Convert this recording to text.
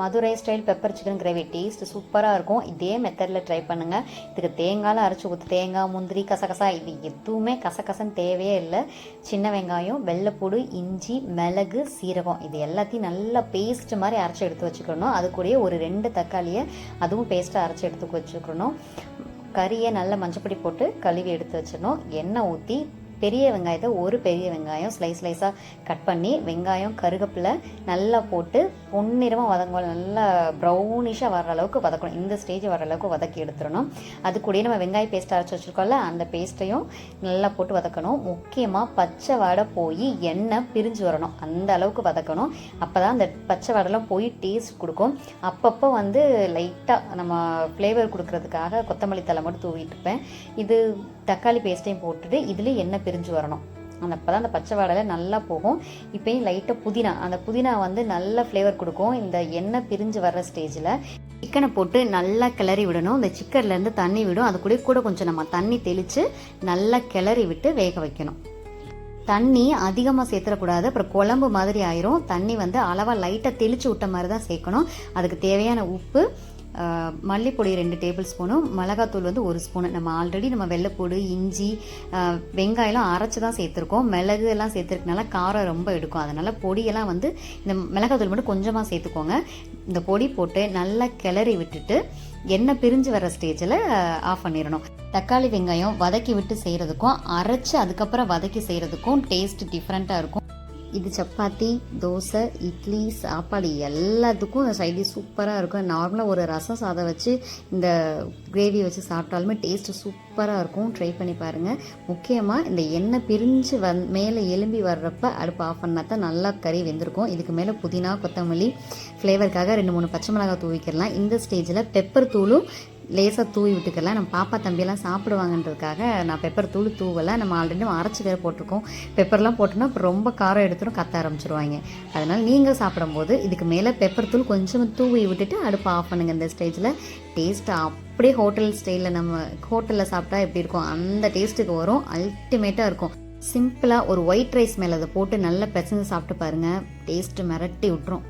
Madurai style pepper chicken gravy taste சூப்பராக இருக்கும். இதே மெத்தடில் ட்ரை பண்ணுங்கள் இதுக்கு தேங்காயில் அரைச்சி ஊற்று தேங்காய் முந்திரி கசகசா இது எதுவுமே கசகசன்னு தேவையே இல்லை. சின்ன வெங்காயம் வெள்ளைப்பூடு இஞ்சி மிளகு சீரகம் இது எல்லாத்தையும் நல்லா பேஸ்ட் மாதிரி அரைச்சி எடுத்து வச்சுக்கணும். அது கூடயே ஒரு ரெண்டு தக்காளியை அதுவும் பேஸ்ட்டாக அரைச்சி எடுத்து வச்சுக்கணும். கறியை நல்லா மஞ்சப்பொடி போட்டு கழுவி எடுத்து வச்சிடணும். எண்ணெய் ஊற்றி பெரிய வெங்காயத்தை ஒரு பெரிய வெங்காயம் ஸ்லைஸ் ஸ்லைஸாக கட் பண்ணி வெங்காயம் கருகப்பில் நல்லா போட்டு பொன்னிறமாக வதங்க நல்லா ப்ரௌனிஷாக வர அளவுக்கு வதக்கணும். இந்த ஸ்டேஜ் வர அளவுக்கு வதக்கி எடுத்துடணும். அது கூடயே நம்ம வெங்காய பேஸ்ட் அரைச்சி வச்சுருக்கோம்ல அந்த பேஸ்ட்டையும் நல்லா போட்டு வதக்கணும். முக்கியமாக பச்சை வடை போய் எண்ணெய் பிரிஞ்சு வரணும். அந்த அளவுக்கு வதக்கணும். அப்போ தான் அந்த பச்சை வடைலாம் போய் டேஸ்ட் கொடுக்கும். அப்பப்போ வந்து லைட்டாக நம்ம ஃப்ளேவர் கொடுக்கறதுக்காக கொத்தமல்லி தலை மட்டும் தூவிட்டு இருப்பேன். இது தக்காளி பேஸ்ட்டையும் போட்டுட்டு இதுலேயும் எண்ணெய் பிரிஞ்சு வரணும். அந்த அப்போ தான் அந்த பச்சை வாடலை நல்லா போகும். இப்போயும் லைட்டாக புதினா அந்த புதினா வந்து நல்ல ஃப்ளேவர் கொடுக்கும். இந்த எண்ணெய் பிரிஞ்சு வர்ற ஸ்டேஜில் சிக்கனை போட்டு நல்லா கிளறி விடணும். இந்த சிக்கன்லேருந்து தண்ணி விடும். அது கூட கூட கொஞ்சம் நம்ம தண்ணி தெளித்து நல்லா கிளறி விட்டு வேக வைக்கணும். தண்ணி அதிகமாக சேர்த்துடக்கூடாது. அப்புறம் குழம்பு மாதிரி ஆயிரும். தண்ணி வந்து அளவாக லைட்டாக தெளித்து விட்ட மாதிரி தான் சேர்க்கணும். அதுக்கு தேவையான உப்பு மல்லிப்பொடி ரெண்டு டேபிள் ஸ்பூனும் மிளகாத்தூள் வந்து ஒரு ஸ்பூனு. நம்ம ஆல்ரெடி நம்ம வெள்ளைப்பூடு இஞ்சி வெங்காயம்லாம் அரைச்சி தான் சேர்த்துருக்கோம். மிளகு எல்லாம் சேர்த்துருக்கனால காரம் ரொம்ப எடுக்கும். அதனால் பொடியெல்லாம் வந்து இந்த மிளகாத்தூள் மட்டும் கொஞ்சமாக சேர்த்துக்கோங்க. இந்த பொடி போட்டு நல்லா கிளறி விட்டுட்டு எண்ணெய் பிரிஞ்சு வர ஸ்டேஜில் ஆஃப் பண்ணிடணும். தக்காளி வெங்காயம் வதக்கி விட்டு செய்கிறதுக்கும் அரைச்சி அதுக்கப்புறம் வதக்கி செய்கிறதுக்கும் டேஸ்ட் டிஃப்ரெண்ட்டாக இருக்கும். இது சப்பாத்தி தோசை இட்லி சாப்பாடு எல்லாத்துக்கும் சைடி சூப்பராக இருக்கும். நார்மலாக ஒரு ரசம் சாதம் வச்சு இந்த கிரேவி வச்சு சாப்பிட்டாலுமே டேஸ்ட்டு சூப்பராக இருக்கும். ட்ரை பண்ணி பாருங்கள் முக்கியமாக இந்த எண்ணெய் பிரிஞ்சு வந் மேலே எலும்பி வர்றப்ப அடுப்பு ஆஃப் பண்ணால் தான் நல்லா கறி வெந்திருக்கும். இதுக்கு மேலே புதினா கொத்தமல்லி ஃப்ளேவருக்காக ரெண்டு மூணு பச்சை மிளகாய் தூவிக்கிடலாம் இந்த ஸ்டேஜில் பெப்பர் தூளும் லேசாக தூவி விட்டுக்கலாம் நம்ம பாப்பா தம்பியெல்லாம் சாப்பிடுவாங்கன்றதுக்காக நான் பெப்பர் தூள் தூவலை நம்ம ஆல்ரெடி அரைச்சி வேறு போட்டிருக்கோம். பெப்பர்லாம் போட்டோன்னா அப்புறம் ரொம்ப காரம் எடுத்துடும் கத்த ஆரம்பிச்சிருவாங்க. அதனால் நீங்கள் சாப்பிடும்போது இதுக்கு மேலே பெப்பர் தூள் கொஞ்சம் தூவி விட்டுட்டு அடுப்பு ஆஃப் பண்ணுங்கள் இந்த ஸ்டேஜில் டேஸ்ட்டு அப்படியே ஹோட்டல் ஸ்டைலில் நம்ம ஹோட்டலில் சாப்பிட்டா எப்படி இருக்கும்? அந்த டேஸ்ட்டுக்கு வரும். அல்டிமேட்டாக இருக்கும். சிம்பிளாக ஒரு ஒயிட் ரைஸ் மேலே அதை போட்டு நல்லா பிசைஞ்சு சாப்பிட்டு பாருங்கள் டேஸ்ட்டு மிரட்டி விட்டுரும்.